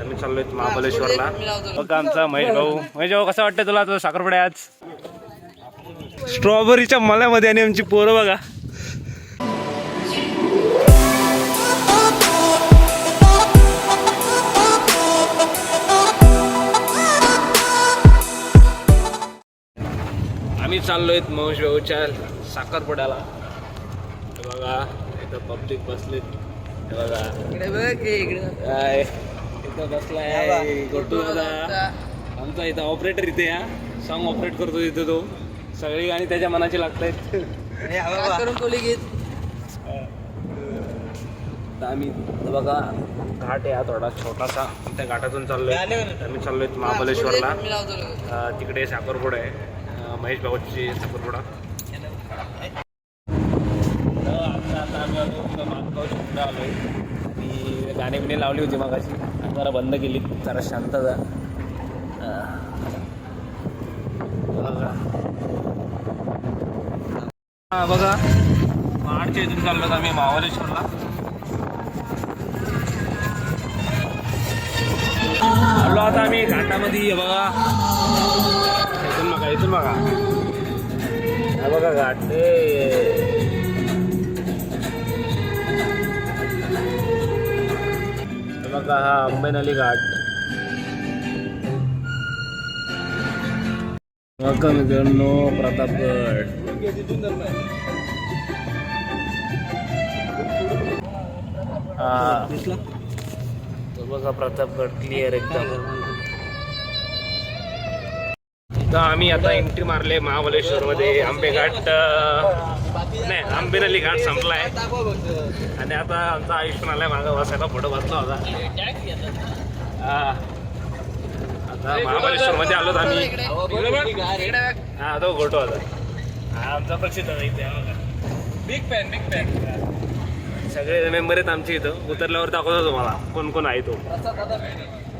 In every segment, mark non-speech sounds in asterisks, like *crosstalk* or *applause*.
आम्ही चाललोय महाबळेश्वरला. बघा आमचा महेश भाऊ. महेश भाऊ कसं वाटतं तुला तुझा साखरपुडा आज? स्ट्रॉबेरीच्या मल्यामध्ये आणि आमची पोरं बघा. आम्ही चाललोय महेश भाऊच्या साखरपुड्याला. बघा इथं पब्लिक बसलेत. हे बघा. इकडे बघ इकडे. काय इथं बसलाय गोटू दादा आमचा इथं ऑपरेटर इथे या. सॉन्ग ऑपरेट करतो इथं तो. सगळी गाणी त्याच्या मनाची लागतायत. *laughs* खास करून कोली गीत. तर आम्ही बघा घाट आहे हा थोडा छोटासा. त्या घाटातून चाललोय. आम्ही चाललोय महाबळेश्वरला. मी लावतो लगेच. अं, तिकडे साखरपुडा आहे. महेश भाऊची साखरपुडा. आता आम्ही आलो आलोय. गाणे बिणी लावली होती मगाशी. जरा बंद केली. जरा शांतता जा. बघा. हा बघा. इथून चाललो आम्ही महाबलेश्वरला आलो आता आम्ही घाटामध्ये बघा. इथून बघा इथून बघा. बघा घाट. बघा हा अंबेनली घाट. मित्रांनो प्रतापगड. बघा प्रतापगड क्लिअर एकदम. आम्ही आता एंट्री मारले महाबळेश्वर मध्ये आंबेघाट आंबेनली घाट संपलाय. आणि आता आमचा आयुष्मान आलाय मागं बसायला फोटो बसला होता. हा. आता महाबळेश्वर मध्ये आलो आम्ही. हा तो फोटो होता. हा आमचा प्रसिद्ध. बिग फॅन बिग फॅन सगळे मेंबर आहेत आमचे इथं. उतरल्यावर दाखवतो तुम्हाला. कोण कोण आहे तो.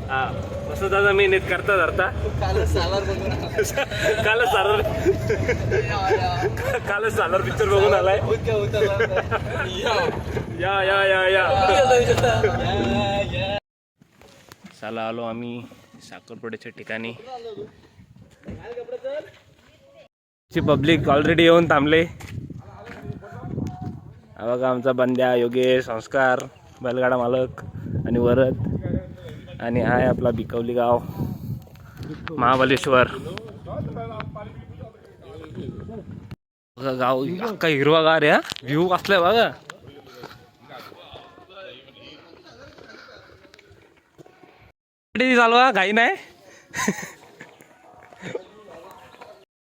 हा. असं दादा मी नीट करता धरता. कालच सालार काल कालच सारर कालच सालर पिक्चर बघून आलाय. या या या या. साला आलो आम्ही साखरपुड्याच्या ठिकाणी. पब्लिक ऑलरेडी येऊन थांबले. बघा आमचा बंद्या योगेश संस्कार बैलगाडा मालक आणि वरद. आणि हा आहे आपला बिकवली गाव महाबलेश्वर बघा गाव अख्खा हिरवागार आहे व्ह्यू कसलाय बघा. चालवा? घाई नाही?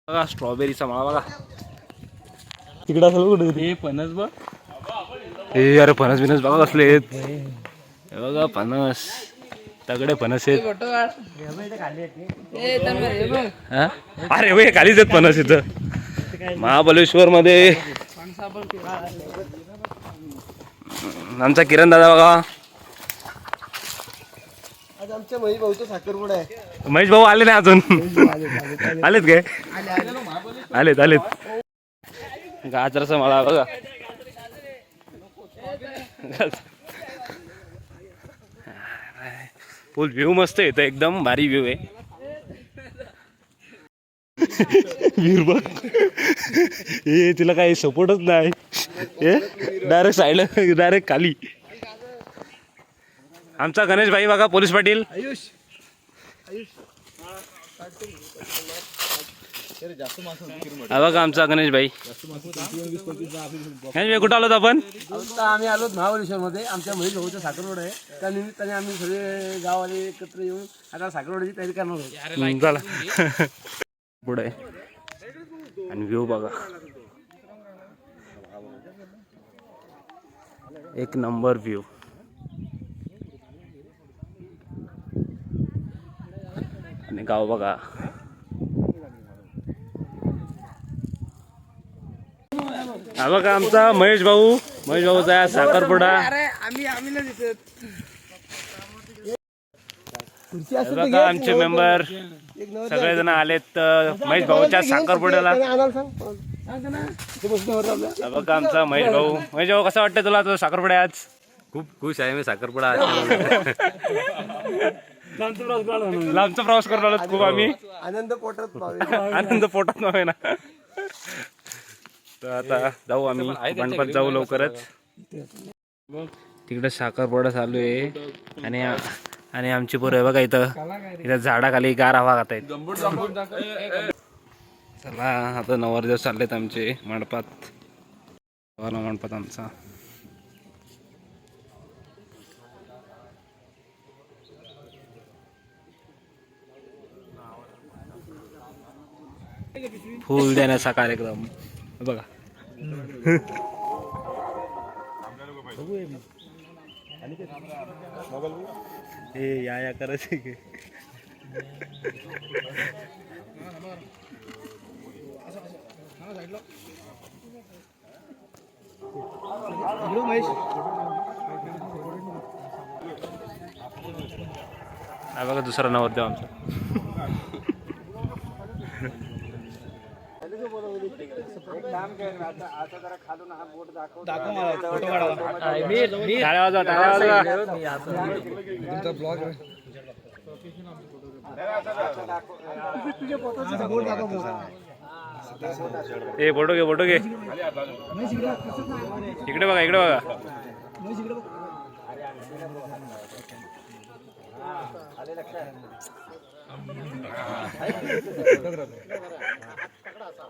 बघा स्ट्रॉबेरीचा माळा बघा. तिकडे असेल कुठे हे फणस बघ. हे अरे फणस बिनस बघा कसले हे बघा फणस. तगडे फणस आहेत. हे? अरे वे खालीच आहेत फणस इथं. महाबलेश्वर मध्ये. आमचा किरण दादा बघा. आज आमच्या मही भाऊचा साखरपुडा आहे. महेश भाऊ आले नाही अजून. आलेत काय? आलेत आलेत. गाजराचा मला बघा. फुल व्ह्यू मस्त येतं एकदम भारी व्ह्यू आहे. वीर बघ. हे तिला काही सपोर्टच नाही. डायरेक्ट साईड डायरेक्ट खाली. आमचा गणेश भाई बघा पोलीस पाटील. आयुष. हा बघा आमचा गणेश भाई. गणेश भाई कुठं आलोत आपण? आम्ही आलो महाबळेश्वर मध्ये आमच्या मही भाऊचा साखरपुडा आहे. त्या निमित्ताने आम्ही सगळे गाववाले एकत्र येऊन आता साखरपुड्याची तयारी करणार चला. पुढे आणि व्ह्यू बघा. एक नंबर व्ह्यू. आणि गाव बघा. हा बघा आमचा महेश भाऊ. महेश भाऊचा साखरपुडा. अरे आम्ही आम्ही नाही दिसत खुर्ची हे बघा आमचे मेंबर. सगळेजण आलेत अं, महेश भाऊच्या साखरपुड्याला. हा बघा आमचा महेश भाऊ. महेश भाऊ कसं वाटतं तुला तुझा साखरपुडा आहे आज? खूप खुश आहे मी साखरपुडा लांबचा प्रवास करून आलो खूप आम्ही. आनंद पोटात पावे आनंद पोटात नव्हे ना तर आता जाऊ आम्ही. गणपत जाऊ लवकरच. तिकडे साखरपुडा चालू आहे. आणि आणि आमची पोरं बघा इथं. इथं झाडाखाली गार हवा खात आहेत. चला आता नवर दिवस चाललेत आमचे मंडपात. वाला मंडपात आमचा. फुल देण्याचा कार्यक्रम. बघा. ए या या करायचं की. हा बघा दुसरा नवरदेव आमचा. टाळ्या वाजवा टाळ्या वाजवा. ए फोटो घे फोटो घे. इकडे बघा इकडे बघा. अरे भारी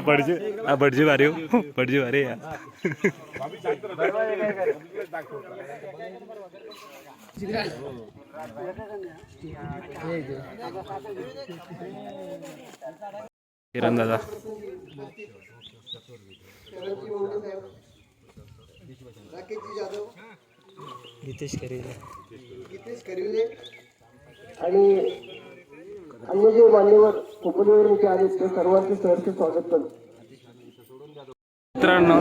भटजी हा भटजी भारी हो. भटजी भारी आहे हा. किरण दादा. नितेश करिवले आणि अन्य जे मान्यवर उपनिवडणुकी आले ते सर्वांचे सहर्ष स्वागत करतो मित्रांनो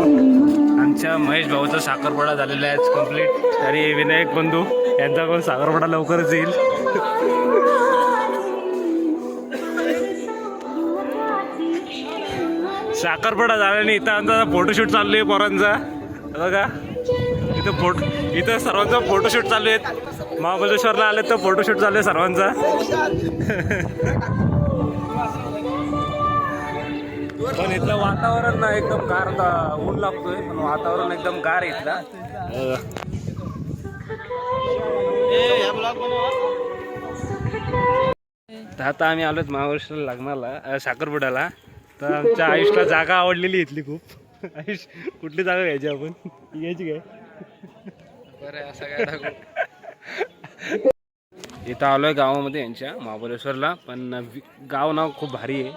आमच्या महेश भाऊचा साखरपुडा झालेला आहे. कंप्लीट आणि विनायक बंधू यांचा पण साखरपुडा लवकरच येईल. साखरपुडा झाला नाही इथं आमचा फोटोशूट चालू आहे पोरांचा. बघा. इथं फोटो इथं सर्वांचा फोटोशूट चालू आहेत. महाबळेश्वरला आले तर फोटोशूट आहे सर्वांचा. पण इथलं वातावरण ना एकदम गार ऊन लागतोय पण वातावरण एकदम गार आहे इथलं. तर आता आम्ही आलोत महाबळेश्वरला लग्नाला साखरपुड्याला. तर आमच्या आयुषला जागा आवडलेली इथली खूप. आयुष कुठली जागा घ्यायची आपण? घ्यायची काय? इथं आलोय गावामध्ये यांच्या महाबळेश्वरला. पण गाव नाव खूप भारी आहे.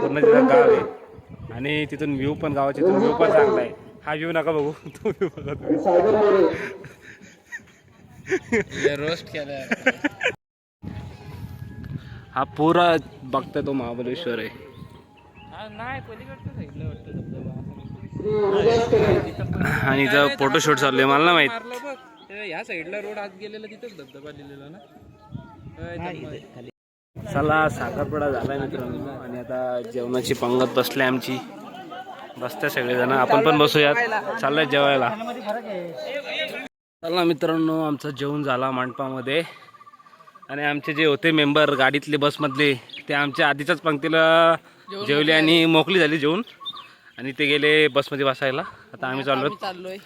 पूर्ण तिथं गाव आहे. आणि तिथून व्ह्यू पण गावाचा तिथून व्ह्यू पण चांगला आहे. हा व्ह्यू नका बघू. तो व्ह्यू बघा तुम्ही. हा पुरा बघता तो महाबळेश्वर आहे. आणि इथं फोटोशूट चालू आहे. मला ना माहीत. या साईडला रोड आत गेलेला तिथंच धबधबा लिहिलेला ना? चला साखरपुडा झालाय मित्रांनो. आणि आता जेवणाची पंगत बसली आमची. बसते सगळेजण. आपण पण बसूयात. चाललंय जेवायला. चला मित्रांनो आमचं जेवण झाला मंडपामध्ये. आणि आमचे जे होते मेंबर गाडीतले बसमधले ते आमच्या आधीच्याच पंक्तीला जेवले आणि मोकळी झाली जेवून. आणि ते गेले बसमध्ये बसायला. आता आम्ही चाललो चाललोय.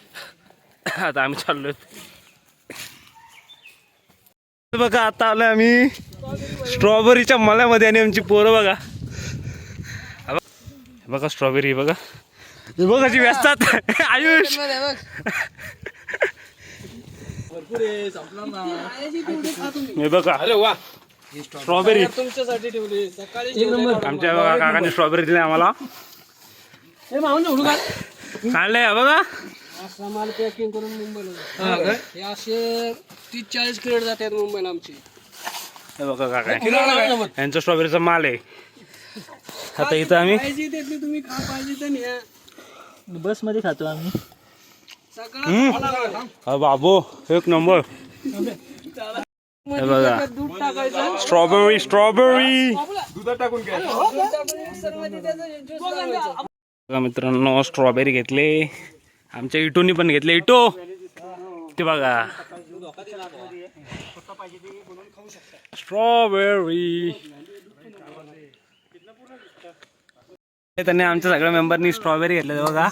*laughs* आता आम्ही चाललोय. बघा आता आलोय आम्ही स्ट्रॉबेरीच्या मल्यामध्ये आणि आमची पोरं बघा. बघ- स्ट्रॉबेरी बघा. हे बघा कशी व्यस्तात. आयुष. हे बघा. अरे वा स्ट्रॉबेरी. तुमच्यासाठी ठेवली सकाळी आमच्या बघा काकाने स्ट्रॉबेरी दिली आम्हाला. काढलंय बघा. असा माल पॅकिंग करून मुंबईला हे असे तीस चाळीस क्रेड जातात मुंबईला आमचे. हे बघा काका. यांचा स्ट्रॉबेरीचा माल आहे. आता इथं आम्ही पाहिजे त्यातली तुम्ही खा पाहिजे तर न्या. बसमध्ये खातो आम्ही. सगळं हा. बाबू एक नंबर. हे बघा. दूध टाकायचं. Strawberry strawberry. बघा मित्रांनो स्ट्रॉबेरी घेतले. आमच्या इटोनी पण घेतले इटो. ते बघा. स्ट्रॉबेरी त्यांनी आमच्या सगळ्या मेंबरनी स्ट्रॉबेरी घेतले बघा.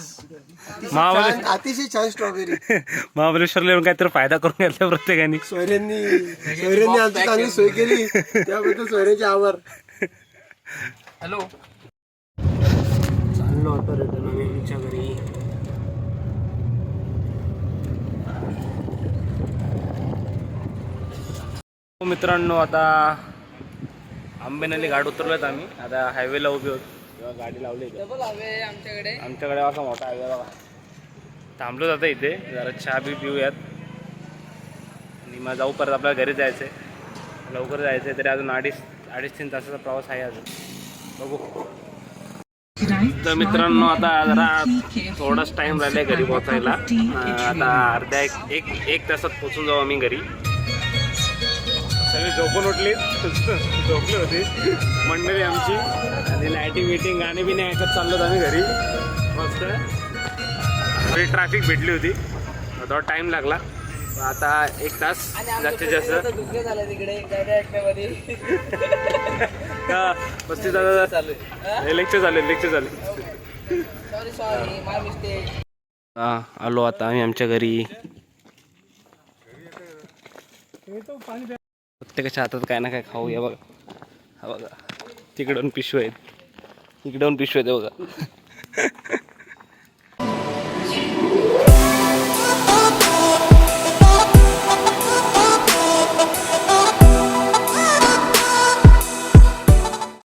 महाबले अतिशय छान स्ट्रॉबेरी *laughs* महाबलेश्वरला येऊन काहीतरी फायदा करून घेतला प्रत्येकाने. सोयऱ्यांनी सोयऱ्यांनी आमची चांगली सोय केली. त्याबद्दल सोयऱ्याचे आभार. हॅलो चाललो आता रिटर्न घरी. मित्रांनो आता आंबेनली घाट उतरलोत आम्ही. आता हायवेला उभे होतो. तेव्हा गाडी लावली आमच्याकडे. आमच्याकडे असा मोठा हायवे बघा. थांबलो जातं इथे. जरा चहा बी पिऊयात. आणि मग जाऊ परत आपल्याला घरी जायचं आहे लवकर जायचं आहे तरी अजून अडीच अडीच तीन तासाचा प्रवास आहे अजून. बघू. तर मित्रांनो आता जरा थोडाच टाइम राहिलाय घरी पोहोचायला. आता अर्ध्या एक एक एक तासात पोहोचून जाऊ आम्ही घरी. सगळे झोपून उठले. झोपले होते. मंडळी आमची. आणि लायटिंग विटिंग गाणे बी नाही ऐकत चाललो आम्ही घरी. मस्त. थोडी ट्रॅफिक भेटली होती. थोडा टाइम लागला. आता एक तास जास्तीत जास्त. पस्तीस हजार लेक्चर झाले लेक्चर झाले सॉरी सॉरी माय मिस्टेक हा? आलो आता आम्ही आमच्या घरी. प्रत्येकाच्या हातात काय ना काय खाऊ या बघा. हा बघा. तिकडून पिशवे आहेत. इकडून पिशवे आहेत बघा.